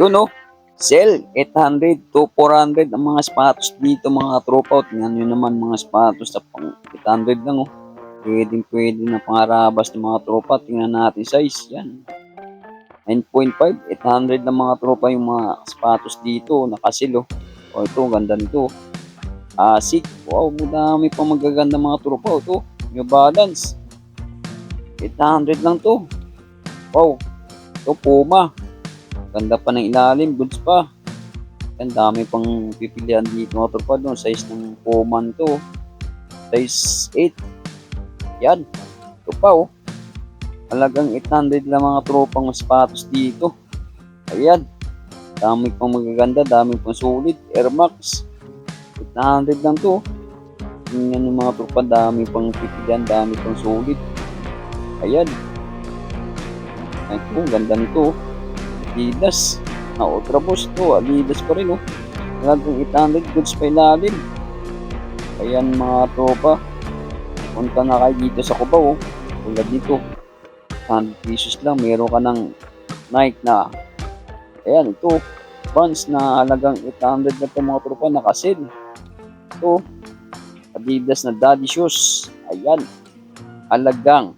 Yun oh. Sell 800 to 400 ang mga sapatos dito mga tropa. Tingnan nyo naman mga sapatos sa pang 800 lang oh. Pwede pwede na pangarabas ng mga tropa. Tingnan natin size. Yan. 9.5, 800 na mga tropa yung mga sapatos dito. Nakasil oh. O ito, ganda nito. Asik. Wow, madami pa magaganda mga tropa. Ito, New Balance. 800 lang to. Wow. Ito, Puma. Ganda pa ng ilalim, goods pa. Ang dami pang pipilian dito mga tropa doon. Size ng Puma to. Size 8. Yan. Ito pa oh. Halagang 800 lang mga tropang sapatos dito. Ayan. Dami pang magaganda, dami pang sulit. Air Max. 800 lang to. Tingnan yung mga tropa, dami pang pipilian, dami pang sulit. Ayan. Ay, oh, ganda nito. oh. Adidas. Na Ultra Boost to. Adidas pa rin oh. Halagang 800 goods pa ilalim. Ayan mga tropa. Punta na kayo dito sa Cubao. oh. Tulad dito. 100 pesos lang. Meron ka ng Nike na. Ayan ito. Vans na halagang 800 na ito mga tropa. Nakasil. Ito. Adidas na daddy shoes. Ayan. Halagang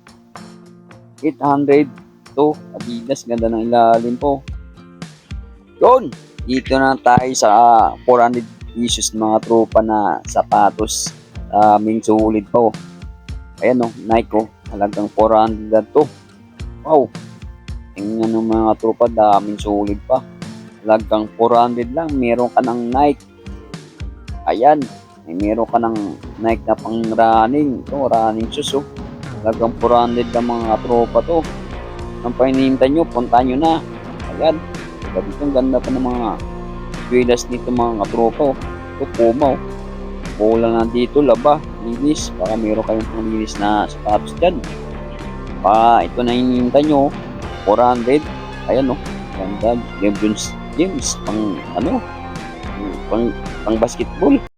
800 to. Adidas ganda ng ilalim po. Yun! Dito na tayo sa 400 pieces mga tropa na sapatos. Aming sulit po. Ayan o Nike oh. Halagang 400 na to. Wow! Tingnan ng mga tropa daming sulit pa. Halagang 400 lang. Meron ka ng Nike. Ayan. May meron ka ng Nike na pang running. Ito running shoes oh. Halagang 400 lang mga tropa to ang paninintay nyo, punta nyo na. Ayan. Ko, ang ganda pa ng mga swilas dito mga katropa. oh. Ito, puma. Oh. Pula na dito, laba, linis. Baka meron kayong panglinis na sapatos dyan. Pa, ito na hinihintay nyo. 400. Ayan, oh. Ganda. James, James, pang, ano, pang, pang basketball.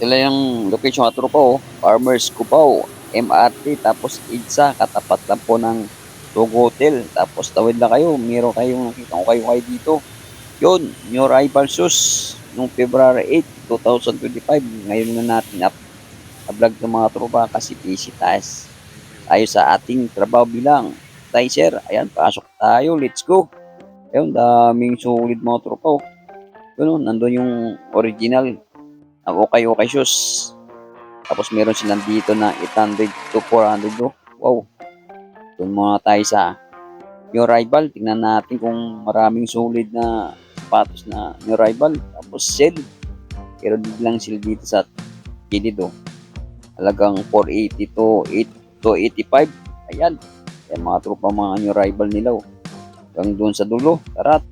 Sila yung location at tropa oh. Farmers Cubao, MRT, tapos IDSA, katapat lang po ng Tug Hotel. Tapos tawid lang kayo, meron kayong nakita ko kayo kayo dito. Yun, new arrival shoes nung February 8, 2025. Ngayon na natin up na vlog ng mga tropa kasi busy tayo. Tayo sa ating trabaho bilang Tizer. Ayan, pasok tayo. Let's go. Ayun, daming sulit mga tropa. oh. Yun, nandun yung original ang okay okay shoes. Tapos meron silang dito na 800 to 400 oh. Wow. Doon muna tayo sa new rival. Tingnan natin kung maraming solid na sapatos na new rival. Tapos sale. Pero biglang sale dito sa gilid oh. Halagang 480 to 8 to 85. Ayan. Ayan mga tropa mga new rival nila oh. Hanggang doon sa dulo. Tara.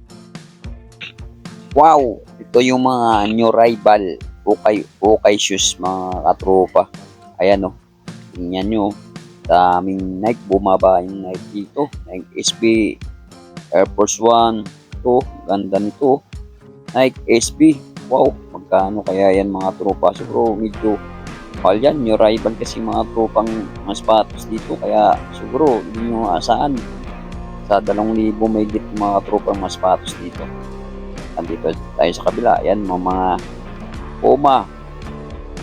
Wow! Ito yung mga new rival okay, okay shoes mga katropa. Ayan o. Tingnan nyo. Daming Nike. Bumaba yung Nike dito. Nike SB. Air Force One. Ito. Ganda nito. Nike SB. Wow. Magkano kaya yan mga tropa. Siguro medyo mahal yan. New rival kasi mga tropang mga sapatos dito. Kaya siguro hindi nyo asahan. Sa 2,000 may git mga tropang mga sapatos dito. Andito tayo sa kabila. Ayan mga mga Puma,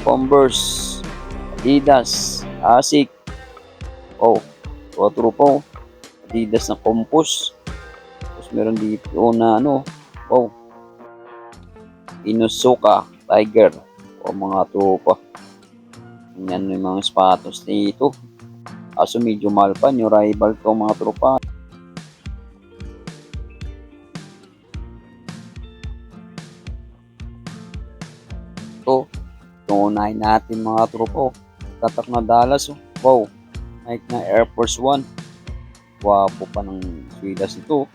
Converse, Adidas, Asic, oh, otro po, Adidas na Compos, tapos meron dito na ano, oh, Inusuka, Tiger, o mga tropa. Yan yung mga sapatos dito. Kaso medyo mahal new rival to mga tropa. Tuunahin natin mga tropo. Tatak na Dallas. Oh. Wow. Nike na Air Force One. Wapo pa ng swidas ito.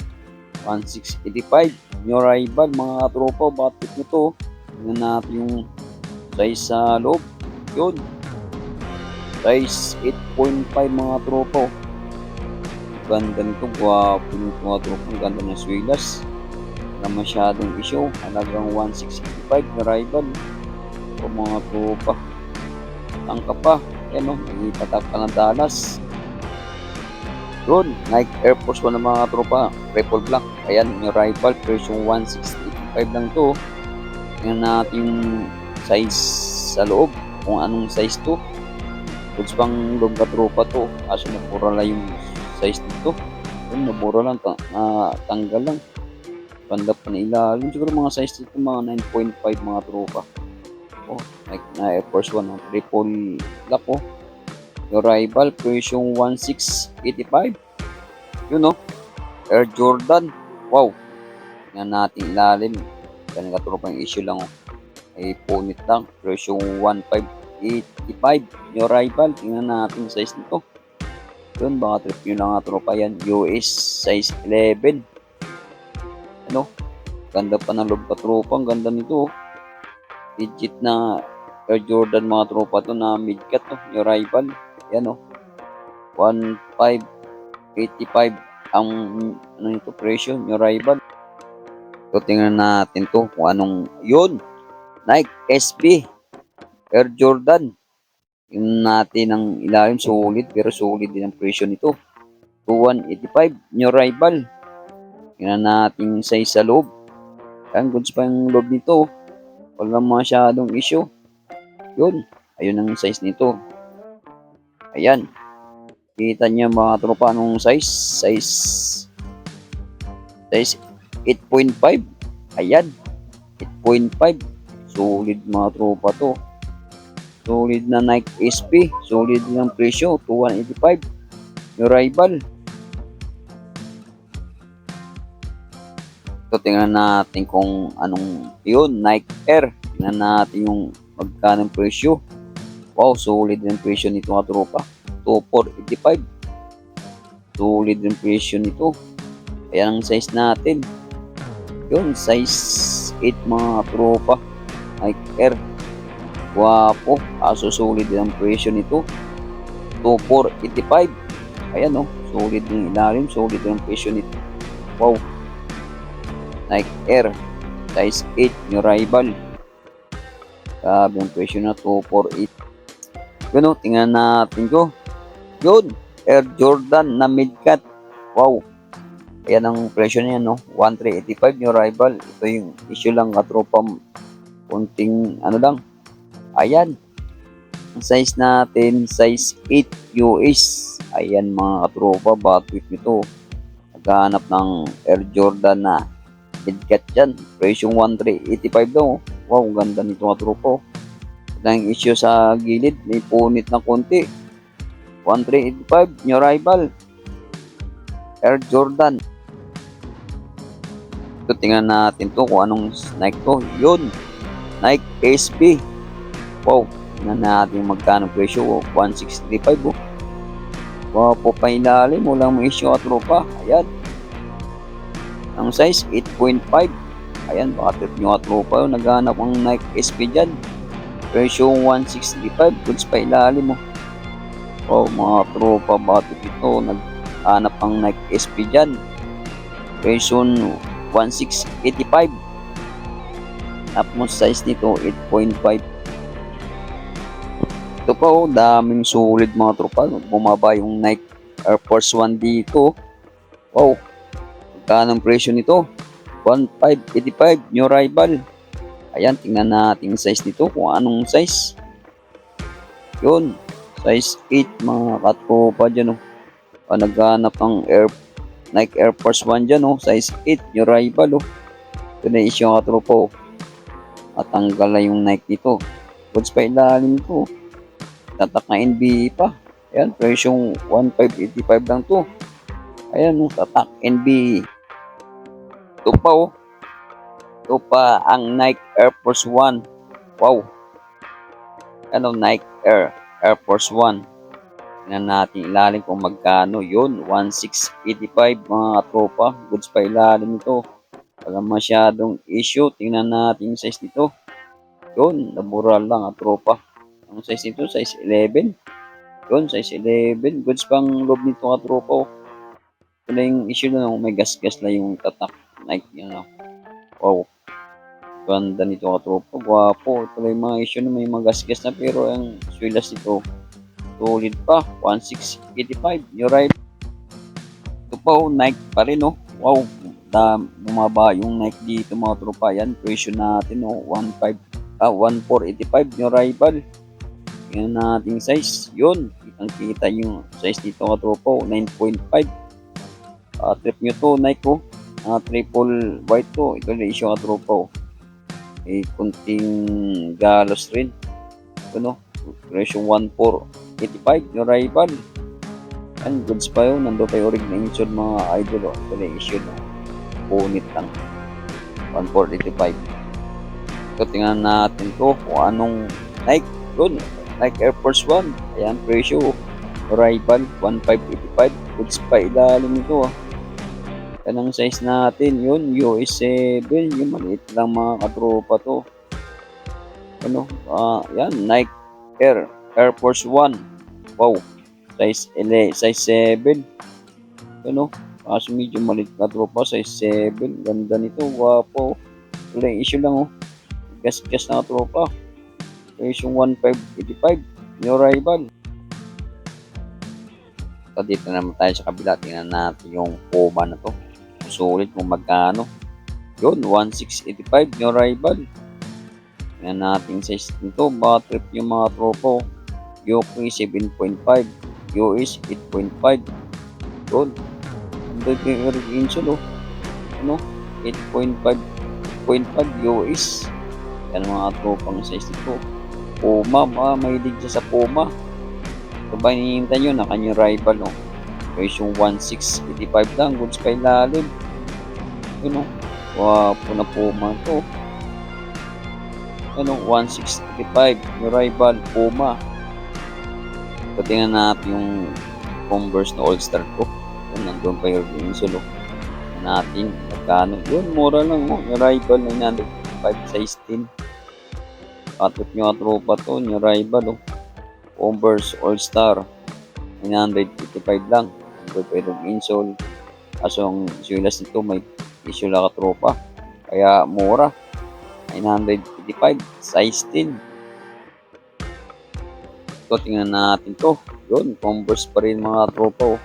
1685. New rival mga tropo. Batik nito. Tingnan natin yung size sa loob. Yun. Size 8.5 mga tropo. Ganda nito. Wapo nito mga tropo. Ganda ng swidas. Wala masyadong issue. Halagang 1685 na rival o mga tropa. Tangka pa. Ayan o, may tatak pa ng Dallas. Yun, Nike Air Force 1 ng mga tropa. Triple black. Ayan, yung rival. Version 165 lang to. Tingnan natin size sa loob. Kung anong size to. Goods pang loob ka tropa to. Kaso napura lang yung size nito. Yun, nabura lang. Ta na tanggal lang. Ganda pa na ilalim. Siguro mga size nito mga 9.5 mga tropa. Oh, like na Air Force 1. Oh. Triple black oh. Yung rival, version 1685. Yun no. Air Jordan. Wow. Tingnan natin ilalim. Ganun katropa yung issue lang oh. Ay punit lang. Version 1585. Yung rival. Tingnan natin yung size nito. Yun, baka trip nyo lang nga tropa yan. US size 11. Ano? Ganda pa ng loob ka tropa. Ang ganda nito oh. Legit na Air Jordan mga tropa to na mid-cut to. Yung rival. Yan o. 1,585 ang ano nito presyo yung rival. So tingnan natin to kung anong yun. Nike SB Air Jordan. Yung natin ang ilalim solid pero solid din ang presyo nito. 2185 yung rival. Tingnan natin yung size sa loob. Yan, goods pa yung loob nito. Wala masyadong issue. Yun. Ayun ang size nito. Ayan. Kita niyo mga tropa anong size? Size size 8.5. Ayan. 8.5. Solid mga tropa to. Solid na Nike SP. Solid ang presyo. 2185. Yung rival. So, tingnan natin kung anong yun. Nike Air. Tingnan natin yung magkano ang presyo. Wow, solid yung presyo nito mga tropa. 2485. Solid yung presyo nito. Ayan ang size natin. Yun, size 8 mga tropa. Nike Air. Wapo. Aso solid ang presyo nito. 2485. Ayan. Oh, solid yung ilalim. Solid yung presyo nito. Wow. Nike Air. Size 8 yung rival. Grabe ang presyo na 248. Yun o, tingnan natin ko. Yun, Air Jordan na mid-cut. Wow. Ayan ang presyo niya, no? 1385 yung rival. Ito yung issue lang katropa. Kunting, ano lang. Ayan. Ang size natin, size 8 US. Ayan mga katropa, batwit nito. Naghahanap ng Air Jordan na mid-cut dyan. Presyo 1385 daw. Wow, ganda nito mga tropa. Ang issue sa gilid, may punit na konti. 1385, new rival. Air Jordan. Ito, tingnan natin to kung anong Nike to. Yun, Nike SB. Wow, tingnan natin magkano presyo. Oh. 1635 oh. Wow, po pa ilalim. Walang issue at tropa. Ayan. Ang size, 8.5. Ayan, baka trip nyo at tropa. Oh. Naghanap ang Nike SB dyan. Presyo 165. Goods pa ilalim mo. Oh. oh, mga tropa, bato ito. Naghanap ang Nike SB dyan. Presyo 1685. Tapos size nito 8.5. Ito pa oh, daming solid mga tropa. Bumaba yung Nike Air Force 1 dito. Wow. Magkano ang presyo nito? 1585 new rival. Ayan, tingnan natin yung size nito kung anong size. Yun, size 8 mga katropa dyan oh. Ah, naghanap ng Air Nike Air Force 1 dyan oh, size 8 yung rival oh. Ito na issue yung katropa oh. At tanggal na yung Nike nito. Goods pa ilalim to. Tatak na NBA pa. Ayan, presyong 1585 lang to. Ayan, oh, tatak NBA. Ito pa oh. Ito pa ang Nike Air Force 1. Wow. Ano, Nike Air Air Force 1. Tingnan natin ilalim kung magkano. Yun, 1685 mga tropa. Goods pa ilalim ito. Wala masyadong issue. Tingnan natin yung size nito. Yun, nabura lang at tropa. Ang size nito, size 11. Yun, size 11. Goods pang loob nito at tropa. Ito na yung issue na may gas-gas na yung tatak. Nike, yun know. Wow. Ganda nito ka tropa. Gwapo. Ito lang yung mga issue na may mga gas-gas na pero ang swilas nito Solid pa. 1685. New ride. Ito pa oh, Nike pa rin oh. Wow. Da, bumaba yung Nike dito mga tropa. Yan, presyo natin oh. 15, ah, 1485. New rival. Tingnan natin size. Yun. Kitang kita yung size dito mga tropa oh. 9.5. Ah, trip nyo to Nike oh. Ah, triple white to. Ito ratio mga tropa oh. Eh, kunting galos rin. Ano? Ratio 1485. New rival. Yan, goods pa yun. Nando yung rig na insured mga idol. Oh. Ito na issued. Oh. Punit lang. 1485. So, tingnan natin to kung anong Nike. Yun. Nike Air Force 1. Ayan, presyo. Arrival, 1585. Goods pa ilalim nito ah. Yan ang size natin. Yun, US 7. Yung maliit lang mga katropa to. Ano? Ah, yan, Nike Air. Air Force 1. Wow. Size L, size 7. Ano? Kaso medyo maliit na tropa, size 7. Ganda nito, wapo. Wala issue lang oh. Gas-gas na tropa. Size yung 1585. New rival. So, dito naman tayo sa kabila. Tingnan natin yung Puma na to. Sulit kung magkano. Yun, 1685. New rival. Tingnan natin nito. Baka trip yung mga tropa. oh. Yoki 7.5. US 8.5. Yun. Ang daging Eric Insel oh. Ano? 8.5 8.5 US. Yan mga tropang size nito. Puma, mga mahilig siya sa Puma. Ito ba hinihintay nyo? Naka new rival oh. Price yung 1685 lang. Goods pa ilalim. Yun oh. Wapo na Puma to. Ano? 1685. New rival. Puma. So, tingnan natin yung Converse na All-Star ko. Yun, nandun pa yung. Tingnan natin, magkano. Yun, mura lang mo. Yung rival, 905 size 10. Patrip nyo nga tropa to, yung rival, oh. Converse All-Star. 955 lang. Pa yung insole. Kaso ang nito, may issue lang ka tropa. Kaya mura. 955 size 10. So, tingnan natin to. Yun, Converse pa rin mga tropa. Oh.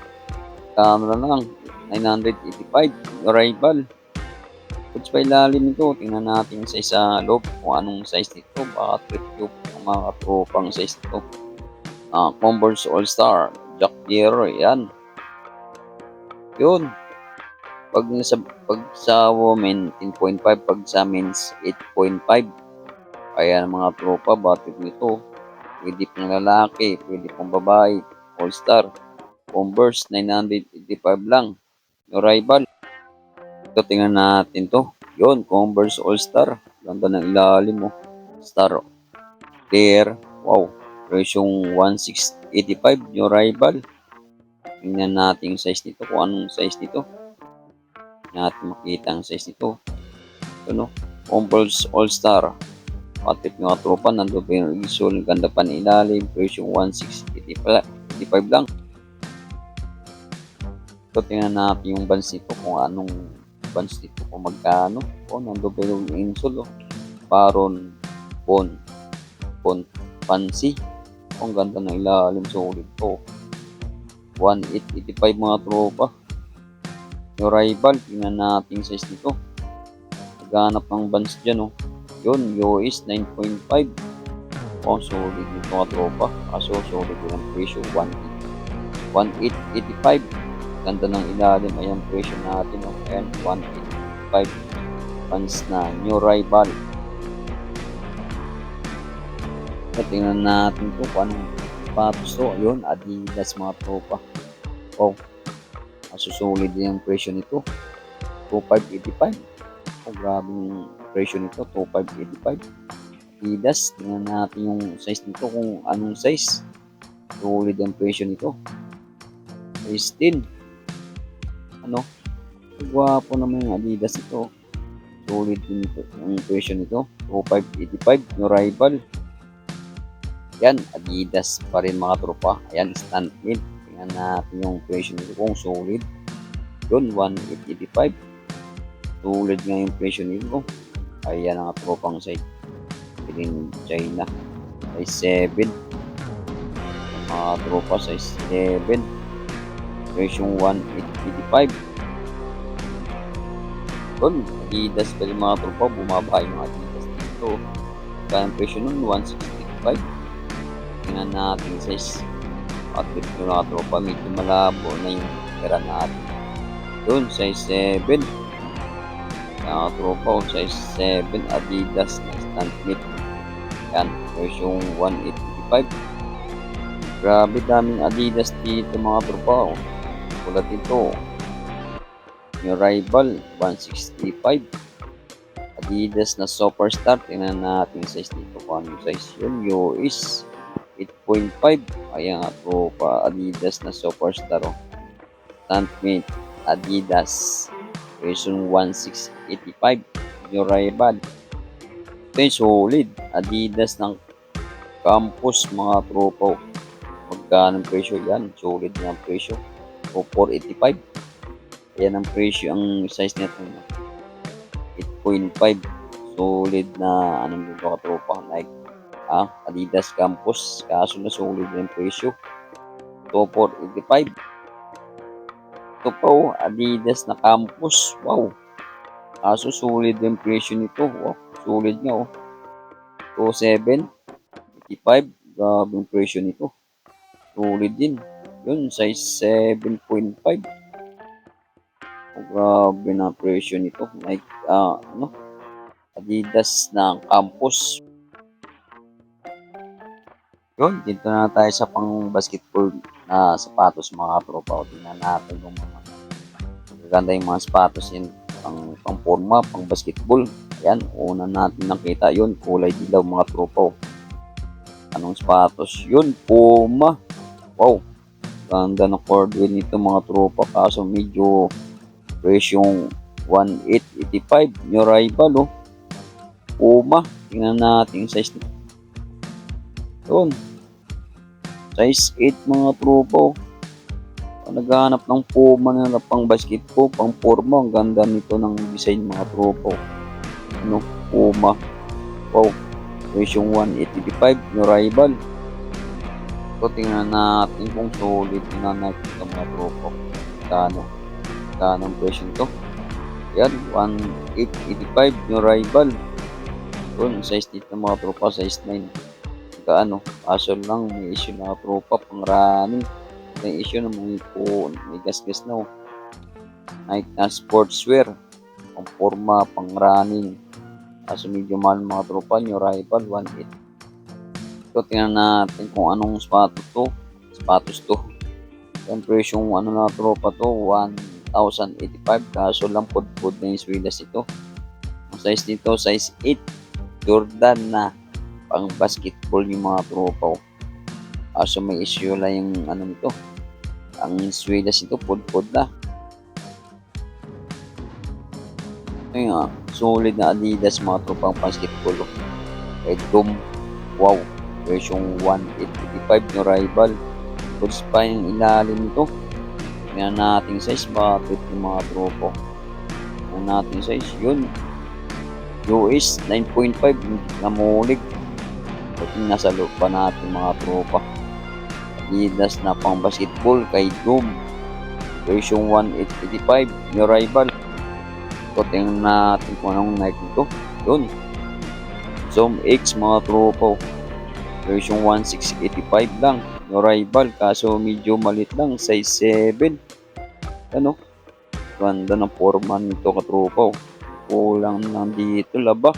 Kano na lang, 985, arrival. Goods pa ilalim nito. Tingnan natin sa isa loob kung anong size nito. Baka trip tube ang mga tropang size nito. Ah, Converse All-Star, Jack Gero, yan. Yun. Pag sa, pag sa women, 10.5. Pag sa men's, 8.5. Kaya mga tropa, batid nito. Pwede pang lalaki, pwede pang babae, all-star. Converse, 985 lang. Yung rival. Ito, tingnan natin to. Yun, Converse All-Star. Ganda ng ilalim mo. Star. Clear. Wow. Presyong 1685. Yung rival. Tingnan natin yung size nito. Kung anong size nito. Natin makita ang size nito. Ito no. Converse All-Star. Patip yung mga tropa, nandun pa yung result, ganda pa ng ilalim, presyo 1685 lang. So, tingnan natin yung bands nito, kung anong bands nito, kung magkano. O, nandun pa yung insole, oh. Baron, Bon, Bon, Fancy. O, ang ganda ng ilalim, solid to. 1885 mga tropa. Yung rival, tingnan natin size nito. Naghanap ng bands dyan, oh. Yun, US 9.5. Oh, solid yung mga tropa. Kaso, solid yung presyo. 1.885. Ganda ng ilalim. Ayan, presyo natin. Oh. Ayan, 1.885. Fans na new rival. So, tingnan natin to kung anong sapatos to. Yun, Adidas mga tropa. Oh, kaso solid din yung presyo nito. 2.585. Oh, grabe yung presyo nito, 2,585. Adidas, tingnan natin yung size nito kung anong size. Solid ang presyo nito. Size 10. Ano? Gwapo naman yung Adidas nito. Solid din ito, ang presyo nito. 2,585. Yung rival. Yan, Adidas pa rin mga tropa. Ayan, stand mid. Tingnan natin yung presyo nito kung solid. Yun, 1,885. Solid nga yung presyo nito. Ayan ang tropang site. Piling China. Ay 7. Mga mga tropa size 11 presyong 185 yun Adidas pa rin mga tropa bumaba yung mga Adidas dito kaya ang presyo nun 165 tingnan natin size at ito mga tropa medyo malabo na yung pera natin yun size 7 kaya mga tropa oh, size 7 Adidas na stand mid yan presyong 185 Grabe daming Adidas dito mga tropa. oh. Tulad dito. Yung rival, 165. Adidas na Superstar. Tingnan natin yung size dito. Kung anong size yun. US 8.5. Ayan nga tropa. Adidas na Superstar. Oh. Stuntmate. Adidas. Version 1685. Yung rival. Ito yung solid. Adidas ng campus mga tropa. oh magkano presyo yan solid na presyo o 485 ayan ang presyo ang size nito 8.5 solid na anong dito katropa like ah, Adidas Campus kaso na solid na ang presyo so 485 ito pa oh, Adidas na Campus wow kaso solid yung presyo nito wow, solid nga oh 27 85 grabe yung presyo nito Solid din. Yun, size 7.5. Oh, grabe na presyo nito. Like, ah, ano? Adidas na campus. Yun, dito na tayo sa pang basketball na sapatos mga tropa. Tingnan natin kung mga magaganda yung mga sapatos yan. Pang, pang forma, pang basketball. Ayan, una natin nakita yun. Kulay dilaw mga tropa. Anong sapatos? Yun, Puma. Wow, ganda ng cordwell nito mga tropa kaso medyo presyong 1885 yung rival oh. Puma, tingnan natin yung size nito. Yun. Size 8 mga tropa oh. Naghahanap ng Puma na pang basketball, pang forma, ang ganda nito ng design mga tropa oh. Ano, Puma. Wow, presyong 185 yung rival. So, tingnan natin kung solid. Natin ito mga tropa. Kano. Kano ang presyo nito. Yan, 1,885 yung rival. Yun, size dito mga tropa, size 9. Kaano, kaso lang, may issue na tropa, pang running. May issue na may po, may gas-gas na. Oh. Nike na sportswear. Pang forma, pang running. Kaso medyo mahal mga tropa, yung rival, 1,800. So, tingnan natin kung anong sapatos to. Sapatos to. Yung presyong ano na tropa to, 1,085. Kaso lang pud-pud na yung swilas ito. Ang size nito, size 8. Jordan na pang basketball yung mga tropa ko. Kaso may issue lang yung ano nito. Ang swilas ito, pud-pud na. Yung ah, solid na Adidas mga tropang basketball. oh. Red Dome. Wow version 1885 yung rival. Goods pa yung ilalim nito. Tingnan natin size, bakit yung mga tropo. Kung natin size, yun. US 9.5, namulig. Pati nasa loob pa natin mga tropa. Adidas na pang basketball kay Doom. Version 1885, yung rival. So, tingnan natin kung anong Nike nito. Yun. Zoom X mga tropa version 1685 lang no rival kaso medyo malit lang size 7 ano ganda ng forma nito katropa kulang lang dito laba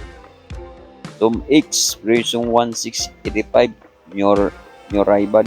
Tom X version 1685 your your rival